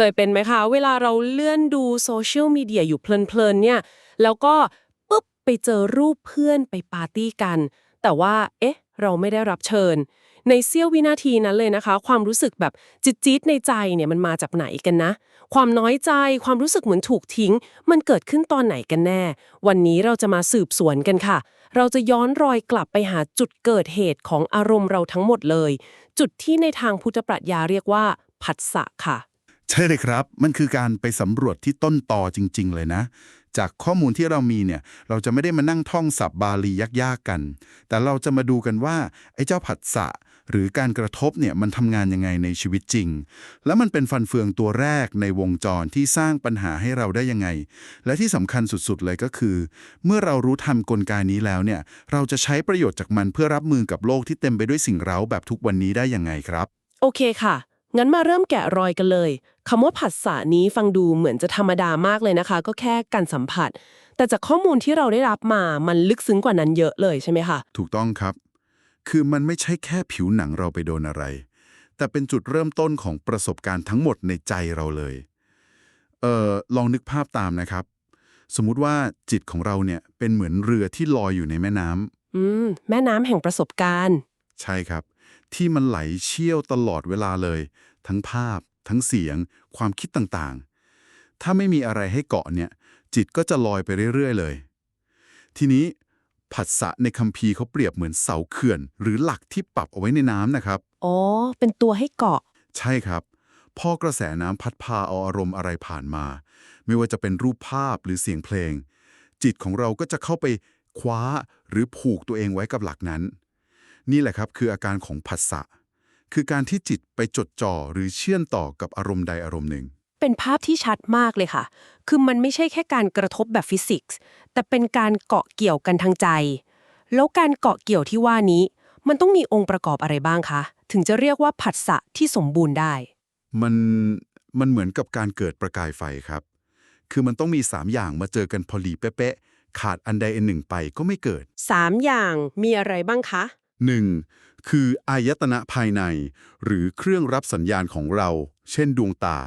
เคยเป็นไหมคะ เวลาเราเลื่อนดูโซเชียลมีเดียอยู่เพลินๆเนี่ย แล้วก็ปุ๊บไปเจอรูปเพื่อนไปปาร์ตี้กัน แต่ว่า เอ๊ะ เราไม่ได้รับเชิญ ในเสี้ยววินาทีนั้นเลยนะคะ ความรู้สึกแบบจี๊ดๆในใจเนี่ยมันมาจากไหนกันนะ ความน้อยใจ ความรู้สึกเหมือนถูกทิ้ง มันเกิดขึ้นตอนไหนกันแน่ วันนี้เราจะมาสืบสวนกันค่ะ เราจะย้อนรอยกลับไปหาจุดเกิดเหตุของอารมณ์เราทั้งหมดเลย จุดที่ในทางพุทธปรัชญาเรียกว่าผัสสะค่ะ ใช่เลยครับ มันคือการไปสำรวจที่ต้นตอจริง ๆ เลยนะ จากข้อมูลที่เรามีเนี่ย เราจะไม่ได้มานั่งท่องศัพท์บาลียากๆกัน แต่เราจะมาดูกันว่า ไอ้เจ้าผัสสะหรือการกระทบเนี่ยมันทำงานยังไงในชีวิตจริง แล้วมันเป็นฟันเฟืองตัวแรกในวงจรที่สร้างปัญหาให้เราได้ยังไง และที่สำคัญสุดๆเลยก็คือ เมื่อเรารู้ทำกลไกนี้แล้วเนี่ย เราจะใช้ประโยชน์จากมันเพื่อรับมือกับโลกที่เต็มไปด้วยสิ่งเร้าแบบทุกวันนี้ได้ยังไงครับ โอเคค่ะ งั้นมาเริ่มแกะรอยกันเลยคำว่าผัสสะนี้ฟังดูเหมือนจะธรรมดามากเลยนะคะ ก็แค่การสัมผัส แต่จากข้อมูลที่เราได้รับมามันลึกซึ้งกว่านั้นเยอะเลยใช่ไหมคะถูกต้องครับ คือมันไม่ใช่แค่ผิวหนังเราไปโดนอะไร แต่เป็นจุดเริ่มต้นของประสบการณ์ทั้งหมดในใจเราเลยเอ่อลองนึกภาพตามนะครับ สมมุติว่าจิตของเราเนี่ยเป็นเหมือนเรือที่ลอยอยู่ในแม่น้ำอืม แม่น้ำแห่งประสบการณ์ ใช่ครับ ที่มันไหลเชี่ยวตลอดเวลาเลย ทั้งภาพ ทั้งเสียง ความคิดต่างๆ ถ้าไม่มีอะไรให้เกาะเนี่ยจิตก็จะลอยไปเรื่อยๆเลย ทีนี้ผัสสะในคัมภีร์เขาเปรียบเหมือนเสาเขื่อน หรือหลักที่ปรับเอาไว้ในน้ำนะครับ อ๋อ เป็นตัวให้เกาะ ใช่ครับ พอกระแสน้ำพัดพาเอาอารมณ์อะไรผ่านมา ไม่ว่าจะเป็นรูปภาพหรือเสียงเพลง จิตของเราก็จะเข้าไปคว้าหรือผูกตัวเองไว้กับหลักนั้น นี่แหละครับคืออาการของผัสสะ คือการที่จิตไปจดจ่อหรือเชื่อมต่อกับอารมณ์ใดอารมณ์หนึ่ง เป็นภาพที่ชัดมากเลยค่ะ คือมันไม่ใช่แค่การกระทบแบบฟิสิกส์ แต่เป็นการเกาะเกี่ยวกันทางใจ แล้วการเกาะเกี่ยวที่ว่านี้ มันต้องมีองค์ประกอบอะไรบ้างคะ ถึงจะเรียกว่าผัสสะที่สมบูรณ์ได้ มัน มันเหมือนกับการเกิดประกายไฟครับ คือมันต้องมีสามอย่างมาเจอกันพอดีเป๊ะๆ ขาดอันใดอันหนึ่งไปก็ไม่เกิด 3 อย่างมีอะไรบ้างคะ 1. คืออายตนะภายใน หรือเครื่องรับสัญญาณของเรา เช่นดวงตา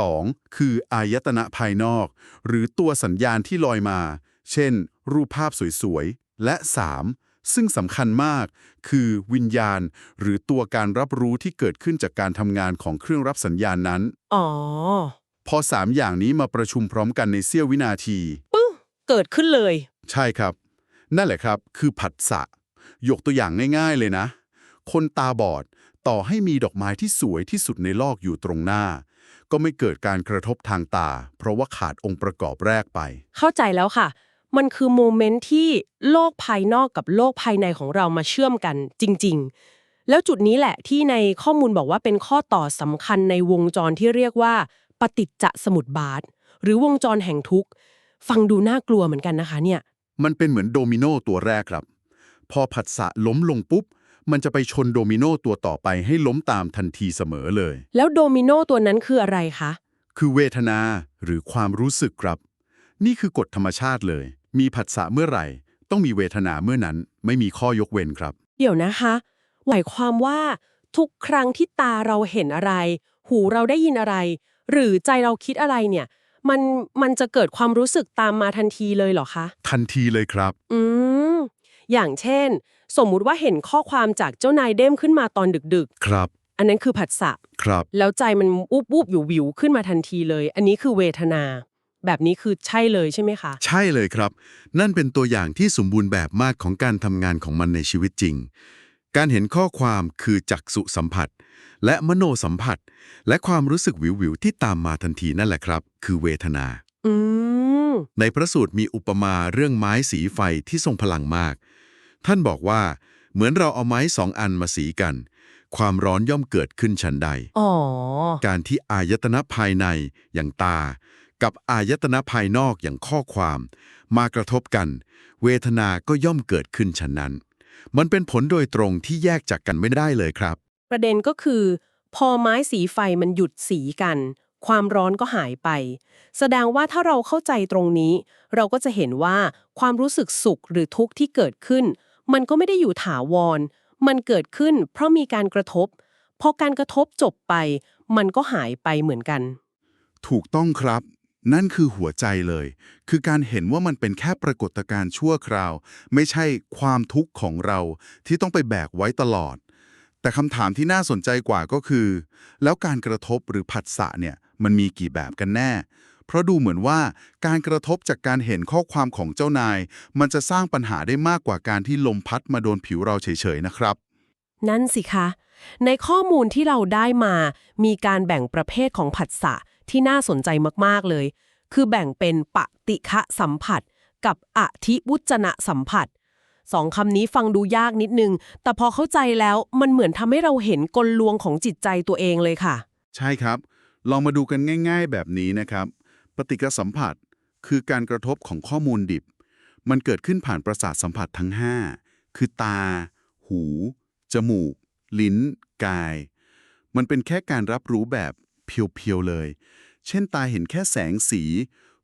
2. คืออายตนะภายนอก หรือตัวสัญญาณที่ลอยมา เช่น รูปภาพสวยๆ และ 3. ซึ่งสำคัญมาก คือวิญญาณ หรือตัวการรับรู้ที่เกิดขึ้นจากการทำงานของเครื่องรับสัญญาณนั้น อ๋อ พอสามอย่างนี้มาประชุมพร้อมกันในเสี้ยววินาที ปึ้งเกิดขึ้นเลย ใช่ครับ นั่นแหละครับ คือผัสสะ ยกตัวอย่างง่ายๆเลยนะ คนตาบอดต่อให้มีดอกไม้ที่สวยที่สุดในโลกอยู่ตรงหน้า ก็ไม่เกิดการกระทบทางตา เพราะว่าขาดองค์ประกอบแรกไป เข้าใจแล้วค่ะ มันคือโมเมนต์ที่โลกภายนอกกับโลกภายในของเรามาเชื่อมกันจริง ๆ แล้วจุดนี้แหละที่ในข้อมูลบอกว่าเป็นข้อต่อสำคัญในวงจรที่เรียกว่า ปฏิจจสมุปบาท หรือวงจรแห่งทุกข์ ฟังดูน่ากลัวเหมือนกันนะคะเนี่ย มันเป็นเหมือนโดมิโนตัวแรกครับ พอผัสสะล้มลงปุ๊บ มันจะไปชนโดมิโนตัวต่อไปให้ล้มตามทันทีเสมอเลย แล้วโดมิโนตัวนั้นคืออะไรคะ คือเวทนาหรือความรู้สึกครับ นี่คือกฎธรรมชาติเลย มีผัสสะเมื่อไหร่ ต้องมีเวทนาเมื่อนั้น ไม่มีข้อยกเว้นครับ เดี๋ยวนะคะหมายความว่าทุกครั้งที่ตาเราเห็นอะไร หูเราได้ยินอะไร หรือใจเราคิดอะไรเนี่ย มันมันจะเกิดความรู้สึกตามมาทันทีเลยเหรอคะ ทันทีเลยครับ อืม อย่างเช่น สมมุติว่าเห็นข้อความจากเจ้านายเด้มขึ้นมาตอนดึกครับๆอันนั้นคือผัสสะครับ แล้วใจมันอุบอุบอยู่วิวๆขึ้นมาทันทีเลย อันนี้คือเวทนา แบบนี้คือใช่เลยใช่ไหมคะ ใช่เลยครับ นั่นเป็นตัวอย่างที่สมบูรณ์แบบมากของการทำงานของมันในชีวิตจริง การเห็นข้อความคือจักษุสัมผัส และมโนสัมผัส และความรู้สึกวิววิวๆที่ตามมาทันทีนั่นแหละครับ คือเวทนา อืม ในพระสูตรมีอุปมาเรื่องไม้สีไฟที่ทรงพลังมาก ท่านบอกว่าเหมือนเราเอาไม้สองอันมาสีกัน ความร้อนย่อมเกิดขึ้นฉันใด อ๋อ การที่อายตนะภายในอย่างตา กับอายตนะภายนอกอย่างข้อความ มากระทบกัน เวทนาก็ย่อมเกิดขึ้นฉะนั้น มันเป็นผลโดยตรงที่แยกจากกันไม่ได้เลยครับ ประเด็นก็คือ พอไม้สีไฟมันหยุดสีกัน ความร้อนก็หายไป แสดงว่าถ้าเราเข้าใจตรงนี้ เราก็จะเห็นว่าความรู้สึกสุขหรือทุกข์ที่เกิดขึ้น มันก็ไม่ได้อยู่ถาวร มันเกิดขึ้นเพราะมีการกระทบ พอการกระทบจบไป มันก็หายไปเหมือนกัน ถูกต้องครับ นั่นคือหัวใจเลย คือการเห็นว่ามันเป็นแค่ปรากฏการณ์ชั่วคราว ไม่ใช่ความทุกข์ของเราที่ต้องไปแบกไว้ตลอด แต่คำถามที่น่าสนใจกว่าก็คือ แล้วการกระทบหรือผัสสะเนี่ยมันมีกี่แบบกันแน่ เพราะดูเหมือนว่าการกระทบจากการเห็นข้อความของเจ้านาย มันจะสร้างปัญหาได้มากกว่าการที่ลมพัดมาโดนผิวเราเฉยๆนะครับ นั่นสิคะ ในข้อมูลที่เราได้มา มีการแบ่งประเภทของผัสสะที่น่าสนใจมากๆเลย คือแบ่งเป็นปฏิฆะสัมผัส กับอธิวุจนะสัมผัสสองคำนี้ฟังดูยากนิดนึง แต่พอเข้าใจแล้วมันเหมือนทำให้เราเห็นกลลวงของจิตใจตัวเองเลยค่ะ ใช่ครับ ลองมาดูกันง่าย ๆ แบบนี้นะครับ ปฏิกสัมผัส คือการกระทบของข้อมูลดิบ มันเกิดขึ้นผ่านประสาทสัมผัสทั้ง 5 คือตา หู จมูก ลิ้น กาย มันเป็นแค่การรับรู้แบบเพียวๆเลย เช่นตาเห็นแค่แสงสี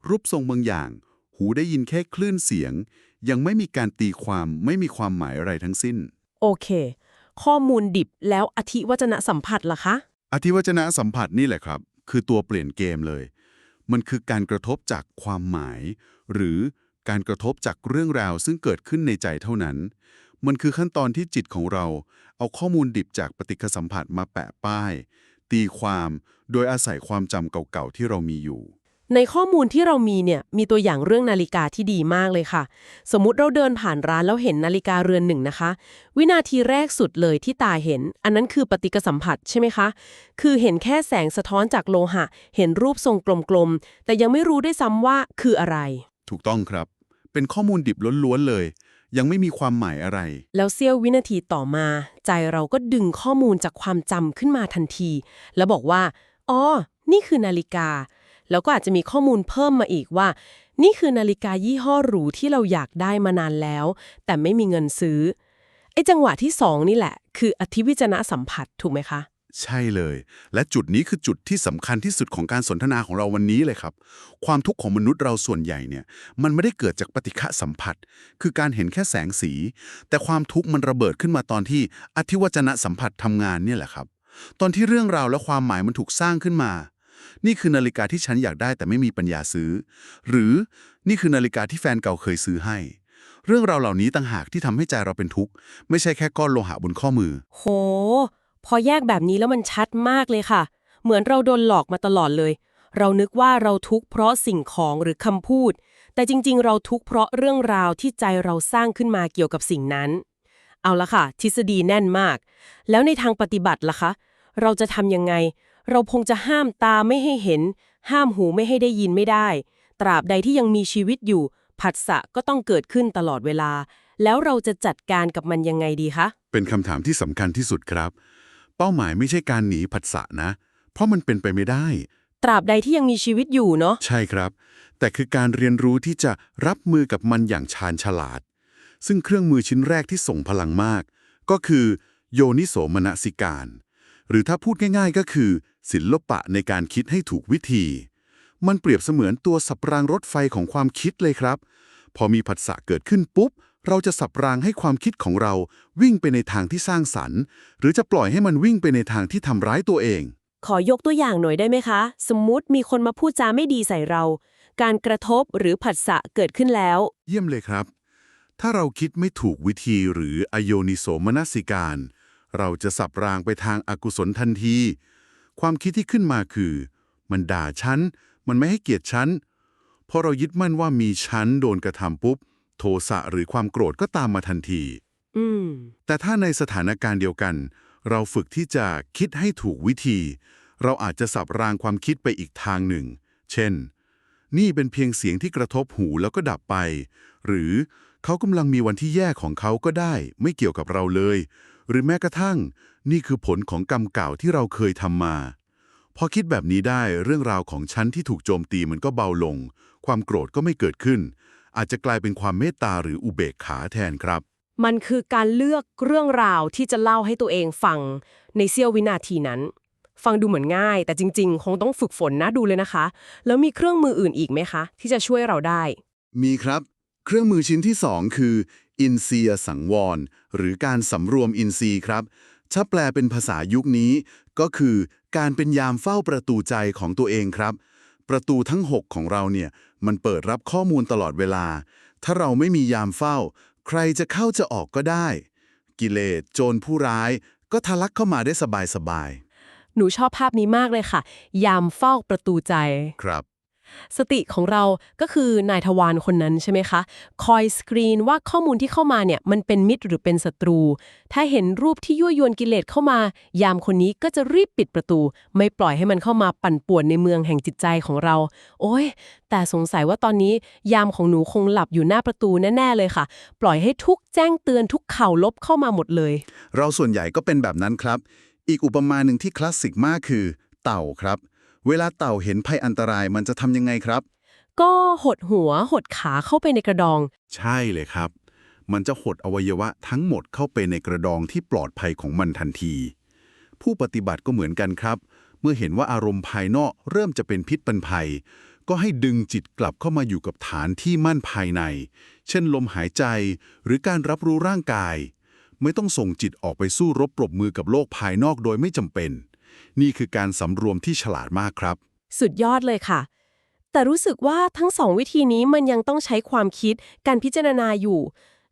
รูปทรงบางอย่าง หูได้ยินแค่คลื่นเสียง ยังไม่มีการตีความไม่มีความหมายอะไรทั้งสิ้น โอเค ข้อมูลดิบแล้วอธิวจนะสัมผัสล่ะคะ อธิวจนะสัมผัสนี่แหละครับ คือตัวเปลี่ยนเกมเลย มันคือการกระทบจากความหมาย หรือการกระทบจากเรื่องราวซึ่งเกิดขึ้นในใจเท่านั้น มันคือขั้นตอนที่จิตของเรา เอาข้อมูลดิบจากปฏิฆสัมผัสมาแปะป้าย ตีความโดยอาศัยความจำเก่าๆที่เรามีอยู่ ในข้อมูลที่เรามีเนี่ยมีตัวอย่างเรื่องนาฬิกาที่ดีมากเลยค่ะ สมมุติเราเดินผ่านร้านแล้วเห็นนาฬิกาเรือนหนึ่งนะคะ วินาทีแรกสุดเลยที่ตาเห็น อันนั้นคือปฏิกสัมผัสใช่ไหมคะ คือเห็นแค่แสงสะท้อนจากโลหะ เห็นรูปทรงกลมๆ แต่ยังไม่รู้ได้วยซ้ำว่าคืออะไร ถูกต้องครับ เป็นข้อมูลดิบล้วนๆเลย ยังไม่มีความหมายอะไร แล้วเสี้ยววินาทีต่อมา ใจเราก็ดึงข้อมูลจากความจำขึ้นมาทันที แล้วบอกว่าอ๋อนี่คือนาฬิกา แล้วก็อาจจะมีข้อมูลเพิ่มมาอีกว่า นี่คือนาฬิกายี่ห้อหรูที่เราอยากได้มานานแล้ว แต่ไม่มีเงินซื้อไอ้จังหวะที่สองนี่แหละ คืออธิวิจนะสัมผัสถูกไหมคะ ใช่เลย และจุดนี้คือจุดที่สำคัญที่สุดของการสนทนาของเราวันนี้เลยครับ ความทุกข์ของมนุษย์เราส่วนใหญ่เนี่ย มันไม่ได้เกิดจากปฏิฆะสัมผัส คือการเห็นแค่แสงสี แต่ความทุกข์มันระเบิดขึ้นมาตอนที่อธิวจนะสัมผัสทำงานเนี่ยแหละครับ ตอนที่เรื่องราวและความหมายมันถูกสร้างขึ้นมา นี่คือนาฬิกาที่ฉันอยากได้แต่ไม่มีปัญญาซื้อ หรือนี่คือนาฬิกาที่แฟนเก่าเคยซื้อให้ เรื่องราวเหล่านี้ต่างหากที่ทำให้ใจเราเป็นทุกข์ ไม่ใช่แค่ก้อนโลหะบนข้อมือ โห พอแยกแบบนี้แล้วมันชัดมากเลยค่ะ เหมือนเราโดนหลอกมาตลอดเลย เรานึกว่าเราทุกข์เพราะสิ่งของหรือคำพูด แต่จริง ๆ เราทุกข์เพราะเรื่องราวที่ใจเราสร้างขึ้นมาเกี่ยวกับสิ่งนั้น เอาละค่ะ ทฤษฎีแน่นมาก แล้วในทางปฏิบัติล่ะคะ เราจะทำยังไง เราคงจะห้ามตาไม่ให้เห็น ห้ามหูไม่ให้ได้ยินไม่ได้ ตราบใดที่ยังมีชีวิตอยู่ ผัสสะก็ต้องเกิดขึ้นตลอดเวลา แล้วเราจะจัดการกับมันยังไงดีคะ เป็นคำถามที่สำคัญที่สุดครับ เป้าหมายไม่ใช่การหนีผัสสะนะ เพราะมันเป็นไปไม่ได้ ตราบใดที่ยังมีชีวิตอยู่เนาะ ใช่ครับ แต่คือการเรียนรู้ที่จะรับมือกับมันอย่างชาญฉลาด ซึ่งเครื่องมือชิ้นแรกที่ส่งพลังมาก ก็คือ โยนิโสมนสิการ หรือถ้าพูดง่าย ๆ ก็คือ ศิลปะในการคิดให้ถูกวิธี มันเปรียบเสมือนตัวสับรางรถไฟของความคิดเลยครับ พอมีผัสสะเกิดขึ้นปุ๊บ เราจะสับรางให้ความคิดของเราวิ่งไปในทางที่สร้างสรรค์ หรือจะปล่อยให้มันวิ่งไปในทางที่ทำร้ายตัวเอง ขอยกตัวอย่างหน่อยได้ไหมคะ สมมุติมีคนมาพูดจาไม่ดีใส่เรา การกระทบหรือผัสสะเกิดขึ้นแล้ว เยี่ยมเลยครับ ถ้าเราคิดไม่ถูกวิธีหรืออโยนิโสมนสิการ เราจะสับรางไปทางอากุศลทันที ความคิดที่ขึ้นมาคือ มันด่าฉัน มันไม่ให้เกียรติฉันพอเรายึดมั่นว่ามีฉันโดนกระทำปุ๊บ โทสะหรือความโกรธก็ตามมาทันทีอืมแต่ถ้าในสถานการณ์เดียวกัน เราฝึกที่จะคิดให้ถูกวิธี เราอาจจะสับรางความคิดไปอีกทางหนึ่ง เช่น นี่เป็นเพียงเสียงที่กระทบหูแล้วก็ดับไป หรือเขากำลังมีวันที่แย่ของเขาก็ได้ ไม่เกี่ยวกับเราเลย หรือแม้กระทั่ง นี่คือผลของกรรมเก่าที่เราเคยทำมาพอคิดแบบนี้ได้เรื่องราวของฉันที่ถูกโจมตีมันก็เบาลง ความโกรธก็ไม่เกิดขึ้น อาจจะกลายเป็นความเมตตาหรืออุเบกขาแทนครับ มันคือการเลือกเรื่องราวที่จะเล่าให้ตัวเองฟังในเสี้ยววินาทีนั้น ฟังดูเหมือนง่าย แต่จริง ๆ คงต้องฝึกฝนนะดูเลยนะคะ แล้วมีเครื่องมืออื่นอีกไหมคะ ที่จะช่วยเราได้ มีครับ เครื่องมือชิ้นที่ 2 คือ อินเซียสังวรหรือการสำรวมอินทรีย์ครับ ถ้าแปลเป็นภาษายุคนี้ ก็คือการเป็นยามเฝ้าประตูใจของตัวเองครับ ประตูทั้ง 6 ของเราเนี่ย มันเปิดรับข้อมูลตลอดเวลา ถ้าเราไม่มียามเฝ้า ใครจะเข้าจะออกก็ได้ กิเลสโจรผู้ร้าย ก็ทะลักเข้ามาได้สบายหนูชอบภาพนี้มากเลยค่ะ ยามเฝ้าประตูใจๆครับ สติของเราก็คือนายทวารคนนั้นใช่ไหมคะ คอยสกรีนว่าข้อมูลที่เข้ามาเนี่ยมันเป็นมิตรหรือเป็นศัตรู ถ้าเห็นรูปที่ยั่วยวนกิเลสเข้ามา ยามคนนี้ก็จะรีบปิดประตู ไม่ปล่อยให้มันเข้ามาปั่นป่วนในเมืองแห่งจิตใจของเรา โอ้ย แต่สงสัยว่าตอนนี้ยามของหนูคงหลับอยู่หน้าประตูแน่ๆเลยค่ะ ปล่อยให้ทุกแจ้งเตือนทุกข่าวลบเข้ามาหมดเลย เราส่วนใหญ่ก็เป็นแบบนั้นครับ อีกอุปมาหนึ่งที่คลาสสิกมากคือ เต่าครับ เวลาเต่าเห็นภัยอันตรายมันจะทำยังไงครับ ก็หดหัวหดขาเข้าไปในกระดอง ใช่เลยครับ มันจะหดอวัยวะทั้งหมดเข้าไปในกระดองที่ปลอดภัยของมันทันที ผู้ปฏิบัติก็เหมือนกันครับ เมื่อเห็นว่าอารมณ์ภายนอกเริ่มจะเป็นพิษเป็นภัย ก็ให้ดึงจิตกลับเข้ามาอยู่กับฐานที่มั่นภายใน เช่นลมหายใจหรือการรับรู้ร่างกาย ไม่ต้องส่งจิตออกไปสู้รบปรบมือกับโลกภายนอกโดยไม่จำเป็น นี่คือการสำรวมที่ฉลาดมากครับ สุดยอดเลยค่ะ แต่รู้สึกว่าทั้งสองวิธีนี้มันยังต้องใช้ความคิดการพิจารณาอยู่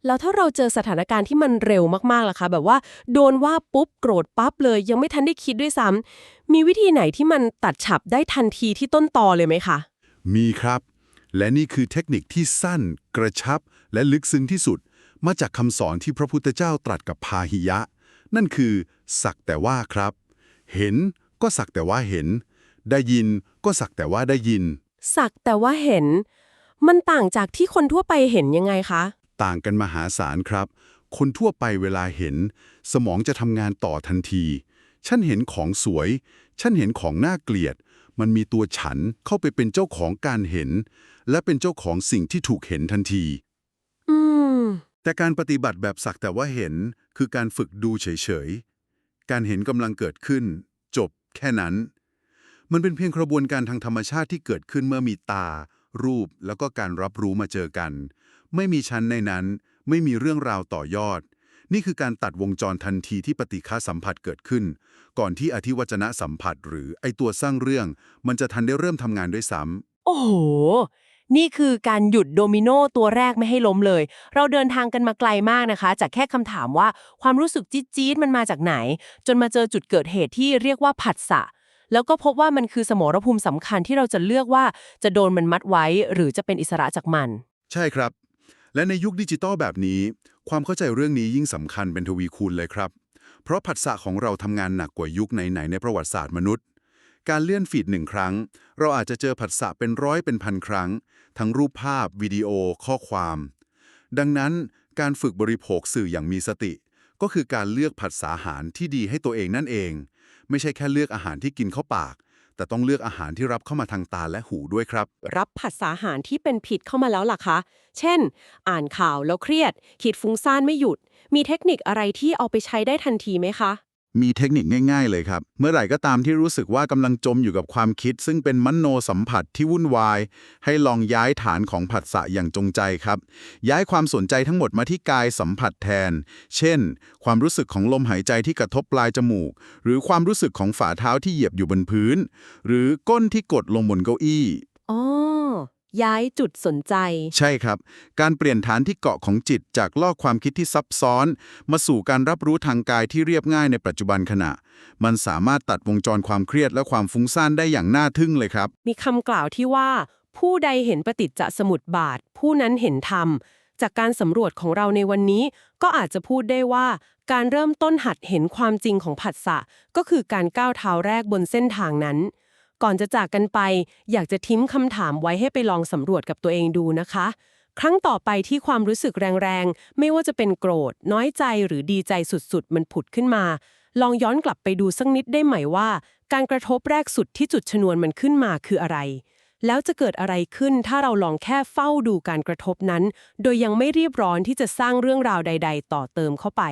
แล้วถ้าเราเจอสถานการณ์ที่มันเร็วมากๆล่ะคะ แบบว่าโดนว่าปุ๊บโกรธปั๊บเลย ยังไม่ทันได้คิดด้วยซ้ำมีวิธีไหนที่มันตัดฉับได้ทันทีที่ต้นตอเลยไหมคะมีครับ และนี่คือเทคนิคที่สั้น กระชับ และลึกซึ้งที่สุด มาจากคำสอนที่พระพุทธเจ้าตรัสกับพาหิยะ นั่นคือ สักแต่ว่าครับ เห็นก็สักแต่ว่าเห็น ได้ยินก็สักแต่ว่าได้ยิน สักแต่ว่าเห็น มันต่างจากที่คนทั่วไปเห็นยังไงคะ ต่างกันมหาศาลครับ คนทั่วไปเวลาเห็น สมองจะทำงานต่อทันที ฉันเห็นของสวย ฉันเห็นของน่าเกลียด มันมีตัวฉันเข้าไปเป็นเจ้าของการเห็น และเป็นเจ้าของสิ่งที่ถูกเห็นทันที อืม แต่การปฏิบัติแบบสักแต่ว่าเห็น คือการฝึกดูเฉยๆ การเห็นกำลังเกิดขึ้น จบแค่นั้น มันเป็นเพียงกระบวนการทางธรรมชาติที่เกิดขึ้นเมื่อมีตา รูปแล้วก็การรับรู้มาเจอกัน ไม่มีชั้นในนั้น ไม่มีเรื่องราวต่อยอด นี่คือการตัดวงจรทันทีที่ปฏิฆาสัมผัสเกิดขึ้น ก่อนที่อธิวัจนะสัมผัสหรือไอตัวสร้างเรื่อง มันจะทันได้เริ่มทำงานด้วยซ้ำโอ้โห นี่คือการหยุดโดมิโนตัวแรกไม่ให้ล้มเลย เราเดินทางกันมาไกลมากนะคะ จากแค่คำถามว่าความรู้สึกจี๊ดจี๊ดมันมาจากไหน จนมาเจอจุดเกิดเหตุที่เรียกว่าผัสสะแล้วก็พบว่ามันคือสมรภูมิสำคัญที่เราจะเลือกว่าจะโดนมันมัดไว้ หรือจะเป็นอิสระจากมัน ใช่ครับ และในยุคดิจิตอลแบบนี้ ความเข้าใจเรื่องนี้ยิ่งสำคัญเป็นทวีคูณเลยครับ เพราะผัสสะของเราทำงานหนักกว่ายุคไหนๆในประวัติศาสตร์มนุษย์ การเลื่อนฟีดหนึ่งครั้ง เราอาจจะเจอผัสสะเป็นร้อยเป็นพันครั้ง ทั้งรูปภาพ วิดีโอ ข้อความ ดังนั้นการฝึกบริโภคสื่ออย่างมีสติ ก็คือการเลือกผัสสะอาหารที่ดีให้ตัวเองนั่นเอง ไม่ใช่แค่เลือกอาหารที่กินเข้าปาก แต่ต้องเลือกอาหารที่รับเข้ามาทางตาและหูด้วยครับ รับผัสสะอาหารที่เป็นผิดเข้ามาแล้วล่ะคะ เช่น อ่านข่าวแล้วเครียดขีดฟุ้งซ่านไม่หยุด มีเทคนิคอะไรที่เอาไปใช้ได้ทันทีไหมคะ มีเทคนิคง่ายๆเลยครับ เมื่อไหร่ก็ตามที่รู้สึกว่ากำลังจมอยู่กับความคิด ซึ่งเป็นมโนสัมผัสที่วุ่นวาย ให้ลองย้ายฐานของผัสสะอย่างจงใจครับ ย้ายความสนใจทั้งหมดมาที่กายสัมผัสแทน เช่น ความรู้สึกของลมหายใจที่กระทบปลายจมูก หรือความรู้สึกของฝ่าเท้าที่เหยียบอยู่บนพื้น หรือก้นที่กดลงบนเก้าอี้อ๋อ ย้ายจุดสนใจ ใช่ครับ การเปลี่ยนฐานที่เกาะของจิตจากลอกความคิดที่ซับซ้อน มาสู่การรับรู้ทางกายที่เรียบง่ายในปัจจุบันขณะ มันสามารถตัดวงจรความเครียดและความฟุ้งซ่านได้อย่างน่าทึ่งเลยครับ มีคำกล่าวที่ว่า ผู้ใดเห็นปฏิจจสมุปบาท ผู้นั้นเห็นธรรมจากการสำรวจของเราในวันนี้ ก็อาจจะพูดได้ว่า การเริ่มต้นหัดเห็นความจริงของผัสสะก็คือการก้าวเท้าแรกบนเส้นทางนั้น ก่อนจะจากกันไป อยากจะทิ้งคำถามไว้ให้ไปลองสำรวจกับตัวเองดูนะคะ ครั้งต่อไปที่ความรู้สึกแรงๆ ไม่ว่าจะเป็นโกรธ น้อยใจหรือดีใจสุดๆ มันผุดขึ้นมา ลองย้อนกลับไปดูสักนิดได้ไหมว่า การกระทบแรกสุดที่จุดชนวนมันขึ้นมาคืออะไร แล้วจะเกิดอะไรขึ้นถ้าเราลองแค่เฝ้าดูการกระทบนั้น โดยยังไม่รีบร้อนที่จะสร้างเรื่องราวใด ๆ ต่อเติมเข้าไป